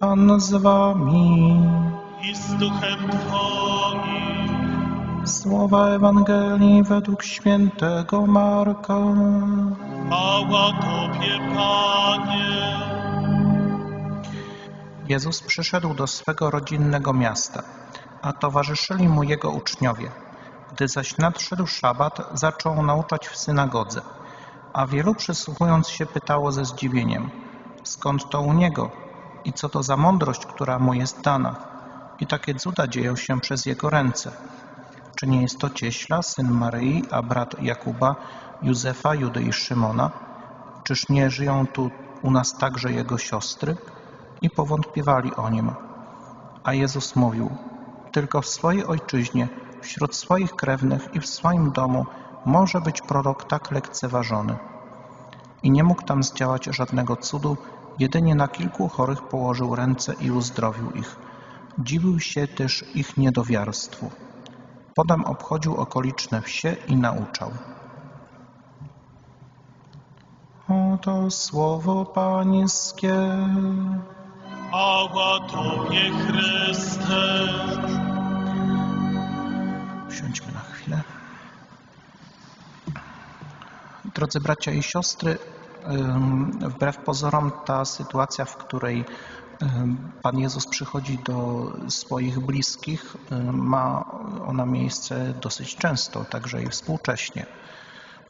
Pan z wami. i z duchem Twoim. Słowa Ewangelii według świętego Marka. Chwała Tobie, Panie. Jezus przyszedł do swego rodzinnego miasta, a towarzyszyli mu jego uczniowie. Gdy zaś nadszedł szabat, zaczął nauczać w synagodze, a wielu przysłuchując się pytało ze zdziwieniem, skąd to u niego i co to za mądrość, która mu jest dana i takie cuda dzieją się przez jego ręce. Czy nie jest to cieśla, syn Maryi, a brat Jakuba, Józefa, Judy i Szymona? Czyż nie żyją tu u nas także jego siostry? I powątpiewali o nim. A Jezus mówił, tylko w swojej ojczyźnie, wśród swoich krewnych i w swoim domu może być prorok tak lekceważony. I nie mógł tam zdziałać żadnego cudu, jedynie na kilku chorych położył ręce i uzdrowił ich. Dziwił się też ich niedowiarstwu. Potem obchodził okoliczne wsie i nauczał. Oto słowo pańskie. Chwała Tobie, Chryste. Siądźmy na chwilę. Drodzy bracia i siostry, wbrew pozorom ta sytuacja, w której Pan Jezus przychodzi do swoich bliskich, ma ona miejsce dosyć często, także i współcześnie.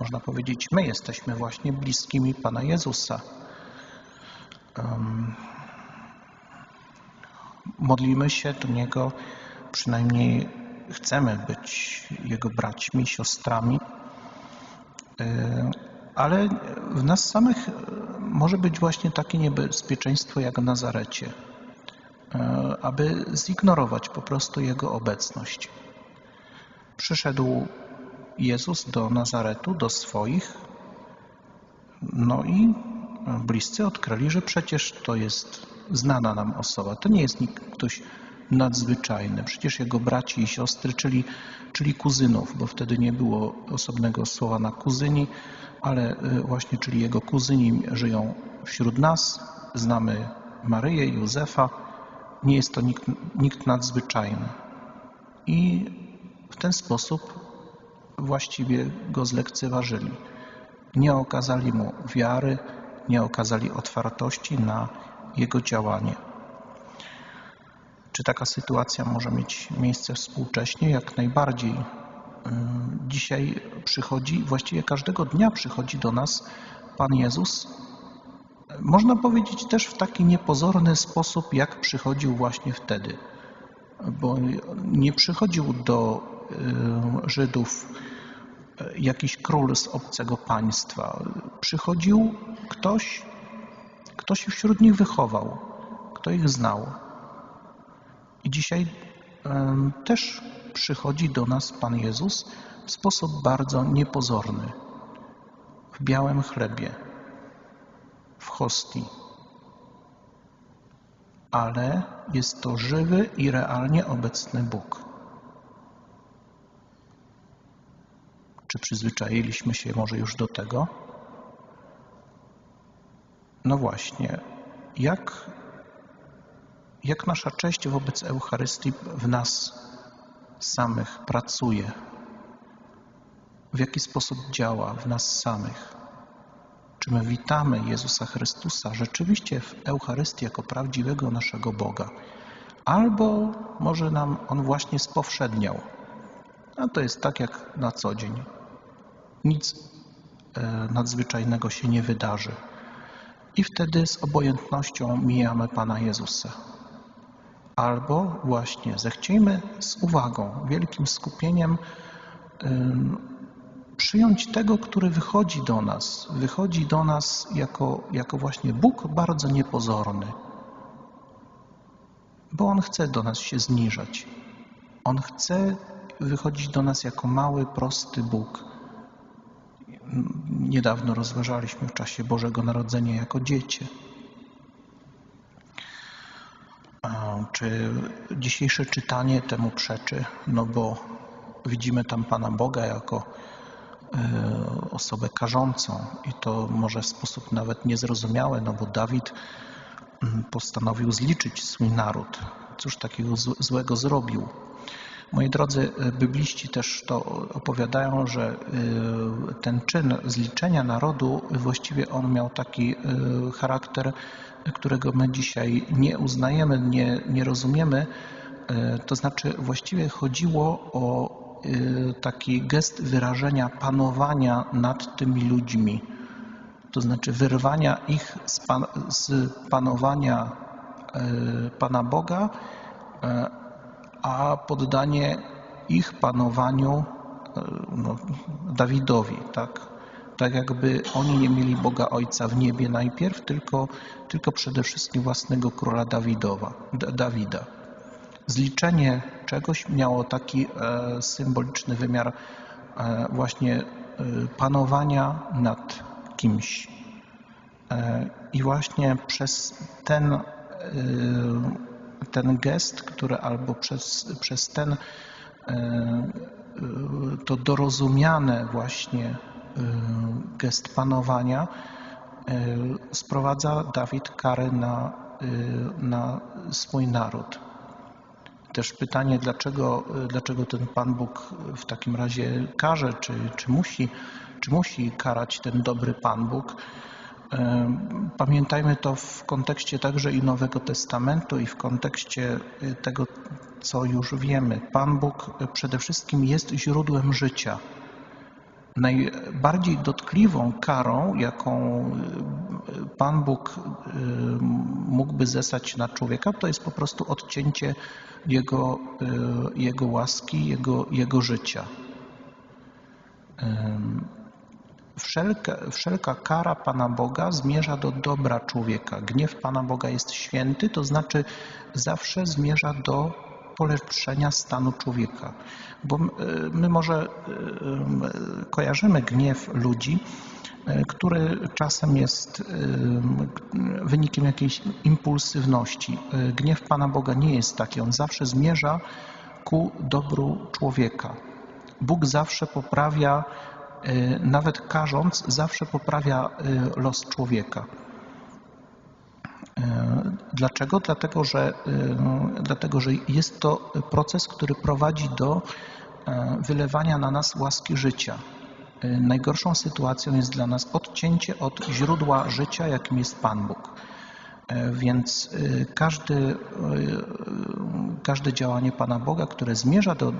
Można powiedzieć, my jesteśmy właśnie bliskimi Pana Jezusa. Modlimy się do Niego, przynajmniej chcemy być Jego braćmi, siostrami, ale w nas samych yy, może być właśnie takie niebezpieczeństwo jak w Nazarecie, yy, aby zignorować po prostu Jego obecność. Przyszedł Jezus do Nazaretu, do swoich, no i bliscy odkryli, że przecież to jest znana nam osoba. To nie jest nikt, ktoś nadzwyczajny. Przecież jego braci i siostry, czyli, czyli kuzynów, bo wtedy nie było osobnego słowa na kuzyni, ale y, właśnie, czyli jego kuzyni żyją wśród nas. Znamy Maryję, Józefa. Nie jest to nikt, nikt nadzwyczajny. I w ten sposób właściwie go zlekceważyli. Nie okazali mu wiary, nie okazali otwartości na jego działanie. Czy taka sytuacja może mieć miejsce współcześnie? Jak najbardziej. Yy, Dzisiaj przychodzi, właściwie każdego dnia przychodzi do nas Pan Jezus. Można powiedzieć też w taki niepozorny sposób, jak przychodził właśnie wtedy. Bo nie przychodził do yy, Żydów yy, jakiś król z obcego państwa. Przychodził ktoś, kto się wśród nich wychował, kto ich znał. I dzisiaj też przychodzi do nas Pan Jezus w sposób bardzo niepozorny. W białym chlebie, w hostii. Ale jest to żywy i realnie obecny Bóg. Czy przyzwyczailiśmy się może już do tego? No właśnie, jak jak nasza cześć wobec Eucharystii w nas samych pracuje, w jaki sposób działa w nas samych. Czy my witamy Jezusa Chrystusa rzeczywiście w Eucharystii jako prawdziwego naszego Boga, albo może nam On właśnie spowszedniał. A to jest tak jak na co dzień. Nic e, nadzwyczajnego się nie wydarzy. I wtedy z obojętnością mijamy Pana Jezusa. Albo właśnie zechciejmy z uwagą, wielkim skupieniem przyjąć tego, który wychodzi do nas. Wychodzi do nas jako, jako właśnie Bóg bardzo niepozorny. Bo On chce do nas się zniżać. On chce wychodzić do nas jako mały, prosty Bóg. Niedawno rozważaliśmy w czasie Bożego Narodzenia jako dziecię. Czy dzisiejsze czytanie temu przeczy? No bo widzimy tam Pana Boga jako e, osobę karzącą i to może w sposób nawet niezrozumiały, no bo Dawid mm, postanowił zliczyć swój naród. Cóż takiego złego zrobił? Moi drodzy, y, bibliści też to opowiadają, że y, ten czyn zliczenia narodu właściwie on miał taki y, charakter, którego my dzisiaj nie uznajemy, nie, nie rozumiemy. To znaczy, właściwie chodziło o taki gest wyrażenia panowania nad tymi ludźmi, to znaczy wyrwania ich z, z panowania Pana Boga, a poddanie ich panowaniu e, no, Dawidowi, tak? Tak jakby oni nie mieli Boga Ojca w niebie najpierw, tylko, tylko przede wszystkim własnego króla Dawidowa, D- Dawida. Zliczenie czegoś miało taki e, symboliczny wymiar e, właśnie e, panowania nad kimś. E, I właśnie przez ten, e, ten gest, który albo przez, przez ten e, e, to dorozumiane właśnie e, gest panowania sprowadza Dawid karę na, na swój naród. Też pytanie, dlaczego, dlaczego ten Pan Bóg w takim razie karze, czy, czy, musi, czy musi karać ten dobry Pan Bóg? Em, Pamiętajmy to w kontekście także i Nowego Testamentu i w kontekście y, tego, co już wiemy. Pan Bóg y, przede wszystkim jest źródłem życia. Najbardziej dotkliwą karą, jaką y, Pan Bóg mógłby zesłać na człowieka, to jest po prostu odcięcie jego, jego łaski, jego, jego życia. Wszelka, wszelka kara Pana Boga zmierza do dobra człowieka. Gniew Pana Boga jest święty, to znaczy zawsze zmierza do polepszenia stanu człowieka. Bo y, my może y, kojarzymy gniew ludzi, y, który czasem jest wynikiem jakiejś impulsywności. Gniew Pana Boga nie jest taki. On zawsze zmierza ku dobru człowieka. Bóg zawsze poprawia, nawet karząc, zawsze poprawia y, los człowieka. Y, Dlaczego? Dlatego że, dlatego, że jest to proces, który prowadzi do wylewania na nas łaski życia. Najgorszą sytuacją jest dla nas odcięcie od źródła życia, jakim jest Pan Bóg. E, Więc y, każdy, y, każde działanie Pana Boga, które zmierza do y,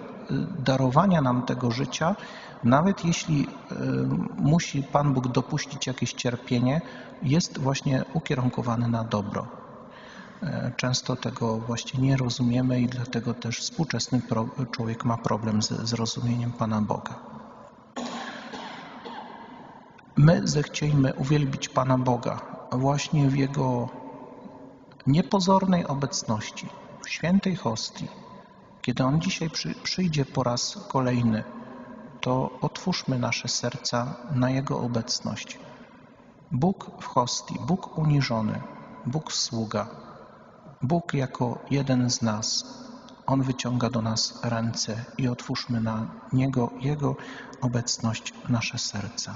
darowania nam tego życia, nawet jeśli musi Pan Bóg dopuścić jakieś cierpienie, jest właśnie ukierunkowane na dobro. E, Często tego właśnie nie rozumiemy i dlatego też współczesny człowiek ma problem z zrozumieniem Pana Boga. My zechciejmy uwielbić Pana Boga właśnie w Jego niepozornej obecności, w świętej hostii. Kiedy On dzisiaj przy, przyjdzie po raz kolejny, to otwórzmy nasze serca na Jego obecność. Bóg w hostii, Bóg uniżony, Bóg sługa, Bóg jako jeden z nas. On wyciąga do nas ręce i otwórzmy na Niego, Jego obecność, nasze serca.